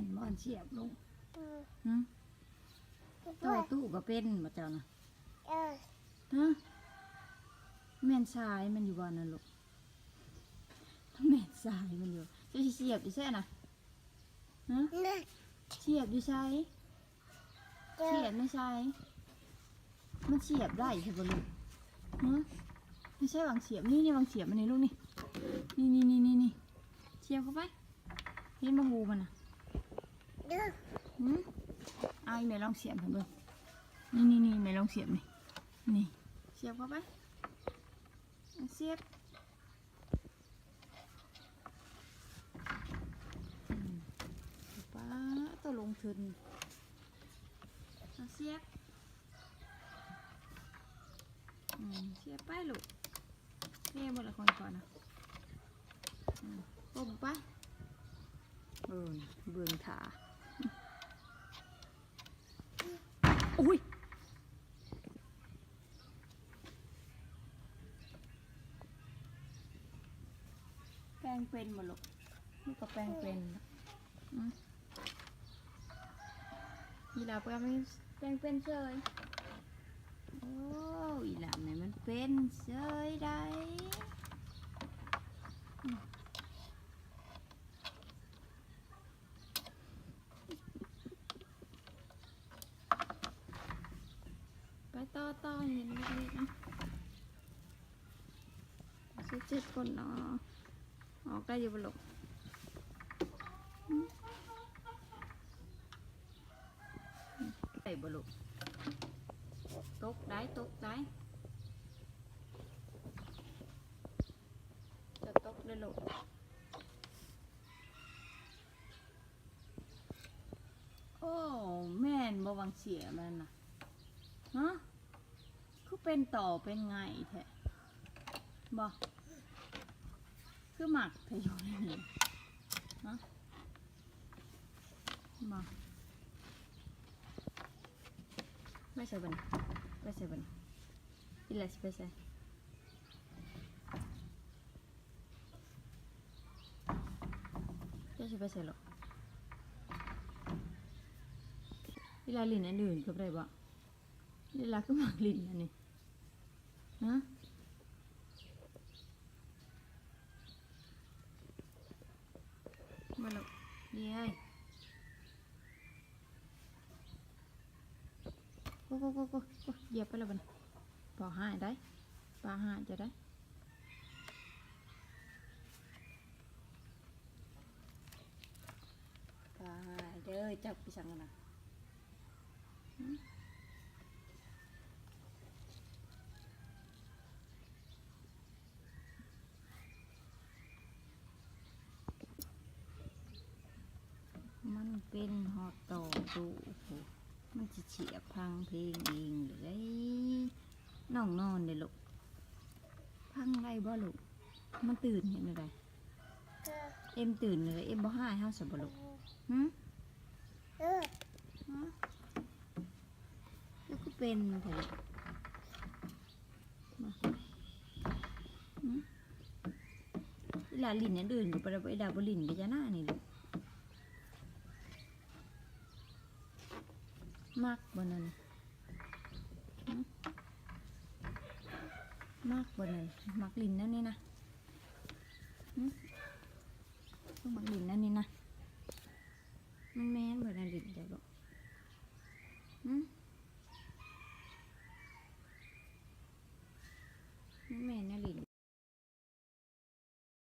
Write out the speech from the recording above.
นบ่อนเสียบลงอืมหึด้ต่อวยตู้ก็เป็นบ่เจ้านะเออฮะแม่นทรายมันอยู่บ่อนนั่นลูกแม่นทรายมันอยู่จะสิเสียบอยู่แซ่น่ะฮะน่ะเสียบอยู่ใช่เจอเสียบไม่ใช่มันเสียบได้ใช่ปะลูกฮะไม่ใช่วางเสียบนี่นี่วางเสียบมันนี่ลูกนี่นี่นี่นี่นี่นี่เสียบเข้าไปเห็นมะฮูมันอะเด้อหืมเอาอีเมลลองเสียบให้เบิ่งนี่นี่นี่เมลลองเสียบนี่นี่เสียบเข้าไปเอาเสียบอืมป้าตัวลงทุนเอาเสียบอืมเสียบไปลูกเทหมดละคนก่อนนะอืมก้มไปเออเบื้องขา อุ้ยแปลงเป็นหมดลูกลูกก็แปลงเป็นอืมอีหลาแปลงเป็นแปลงเป็นเฉยโอ้อีหลาเนี่ยมันเป็นเฉยได้อืมไป ต่อต่อเห็นเล็กๆนะสิเจ็ดคนเนาะออกได้อยู่บนลูกอืมได้บลูกตกได้ตกได้จะตกได้ลูกโอ้ แม่นบ่วังเสียมันน่ะฮะ เป็นต่อเป็นไงแท้บ่คือหมักเธออยู่ในนี่ฮะบ่ไม่ใช่บันไม่ใช่บันอีหลาสิไปใส่จะสิไปใส่หรอกอีหลาลินอันอื่นก็ได้บ่อีหลาก็หมักลินอันนี้ ฮะมาลูกเย้ยโก้ก้โก้โก้โก้เหยียบไปแล้วบันปอห้าได้ปลาห้าจะได้ปลาห้าเด้อจับไปสั่งกันนะหืมมัน เป็นหอตโตดูโอ้โหมันจะเฉียบพังเพลงเองเลยน้องนอนเลยลูกพังไรบ่ลูกมันตื่นเห็นไรเออเอ็มตื่นเลยเอ็มบ่ห้าห้าสบลูกหืมเออฮะแล้วก็เป็นเถอะมาหืมเวลาลินเนี่ยเดินอยู่ไปแล้วไปดาบลินไปจะหน้านี่ลูก มากบนนั้นมากบนนั้นมักลินนั่นนี่นะมักลินนั่น